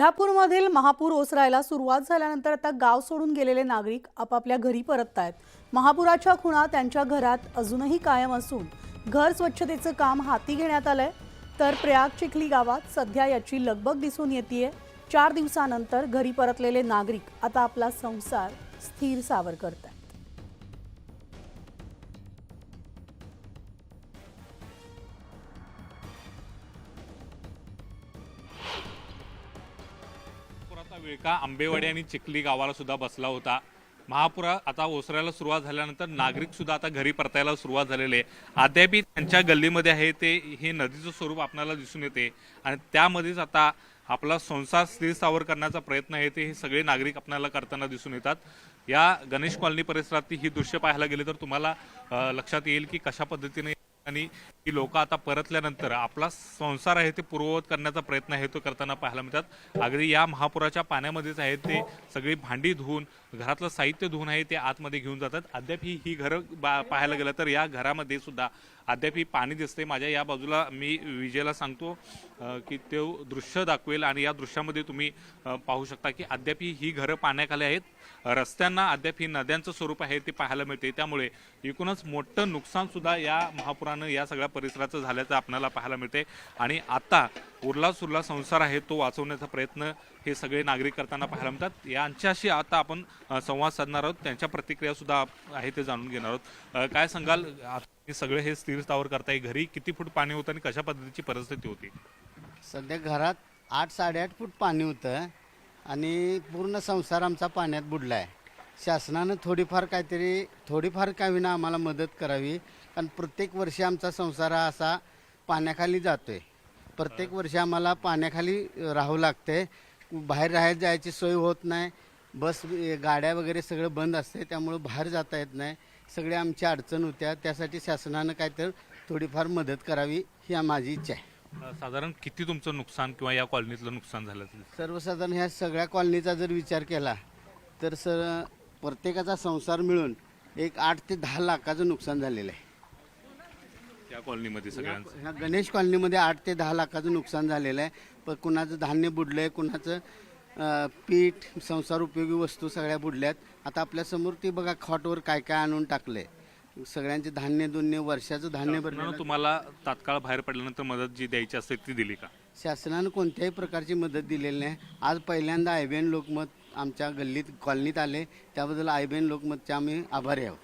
कोल्हापूरमधील महापूर ओसरायला सुरुवात झाल्यानंतर आता गाव सोडून गेलेले नागरिक आपापल्या घरी परतत आहेत महापुराच्या खुणा त्यांच्या घरात अजूनही कायम असून घर स्वच्छतेचं काम हाती घेण्यात आलंय. तर प्रयाग चिखली गावात सध्या याची लगबग दिसून येते चार दिवसानंतर घरी परतलेले नागरिक आता आपला संसार स्थिर सावर करत आहेत विळका आंबेवाडी आणि चिखली गावाला सुद्धा बसला होता. महापुरा आता ओसरायला सुरुवात झाल्यानंतर नागरिक सुद्धा आता घरी परतायला सुरुवात झालेली आहे. अद्यापही त्यांच्या गल्लीमध्ये आहे ते हे नदीचं स्वरूप आपल्याला दिसून येते. आणि त्यामध्येच आता आपला संसार स्थिर सावर करण्याचा प्रयत्न आहे ते हे सगळे नागरिक आपल्याला करताना दिसून येतात. या गणेश कॉलनी परिसरात ही दृश्य पाहायला गेले तर तुम्हाला लक्षात येईल की कशा पद्धतीने आणि ही लोक आता परतल्यानंतर आपला संसार आहे ते पूर्ववत करण्याचा प्रयत्न आहे तो करताना पाहायला मिळतात. अगदी या महापुराच्या पाण्यामध्येच आहे ते सगळी भांडी धुवून घरातलं साहित्य धुवून आहे ते आतमध्ये घेऊन जातात. अद्याप ही ही घरं बा- पाहायला गेलं तर या घरामध्ये सुद्धा अद्याप ही पाणी दिसते. माझ्या या बाजूला मी विजयला सांगतो की तो दृश्य दाखवेल आणि या दृश्यामध्ये तुम्ही पाहू शकता की अद्याप ही घरं पाण्याखाली आहेत. रस्त्यांना अद्याप ही नद्यांचं स्वरूप आहे ते पाहायला मिळते. त्यामुळे एकूणच मोठं नुकसानसुद्धा या महापुरानं या सगळ्या परिसराचं झाल्याचं आपल्याला पाहायला मिळते. आणि आता उरला सुरला संसार आहे तो वाचवण्याचा प्रयत्न हे सगळे नागरिक करताना पाहायला मिळतात. यांच्याशी आता आपण संवाद साधणार आहोत. त्यांच्या प्रतिक्रिया सुद्धा आहे ते जाणून घेणार आहोत. काय सांगाल? हे सगळे हे स्थिर स्थावर करताय घरी. किती फूट पाणी होतं आणि कशा पद्धतीची परिस्थिती होती? सध्या घरात आठ साडेआठ फूट पाणी होतं आणि पूर्ण संसार आमचा पाण्यात बुडला आहे. शासनानं थोडीफार काहीतरी थोडीफार काय विना आम्हाला मदत करावी. कारण प्रत्येक वर्षी आमचा संसार हा असा पाण्याखाली जातो आहे प्रत्येक वर्षी आम्हाला पाण्याखाली राहावं लागतंय. बाहेर राहायला जायची सोय होत नाही. बस गाड्या वगैरे सगळं बंद असते त्यामुळं बाहेर जाता येत नाही. सगळे आमची अडचण होत्या. त्यासाठी शासनानं काहीतरी थोडीफार मदत करावी ही माझी इच्छा आहे. साधारण किती तुमचं नुकसान किंवा या कॉलनीतलं नुकसान झालं? सर्वसाधारण ह्या सगळ्या कॉलनीचा जर विचार केला तर सर प्रत्येकाचा संसार मिळून एक आठ ते दहा लाखाचं नुकसान झालेलं आहे. त्या कॉलनीमध्ये सगळ्यांचं? ह्या गणेश कॉलनीमध्ये आठ ते दहा लाखाचं नुकसान झालेलं आहे. पण कुणाचं धान्य बुडलं आहे कुणाचं अं, पीठ संसार उपयोगी वस्तू सगळ्या बुडल्यात. आता आपल्यासमोर ते बघा खॉटवर काय काय आणून टाकलंय. सगळ्यांचे धान्य दुन्य वर्षाचं धान्य भरलेलं तुम्हाला तात्काळ बाहेर पडल्यानंतर मदत जी द्यायची असते ती दिली का? शासनानं कोणत्याही प्रकारची मदत दिलेली नाही. आज पहिल्यांदा आयबीएन लोकमत आमच्या गल्लीत कॉलनीत आले. त्याबद्दल आयबीएन लोकमतचे आम्ही आभारी आहोत.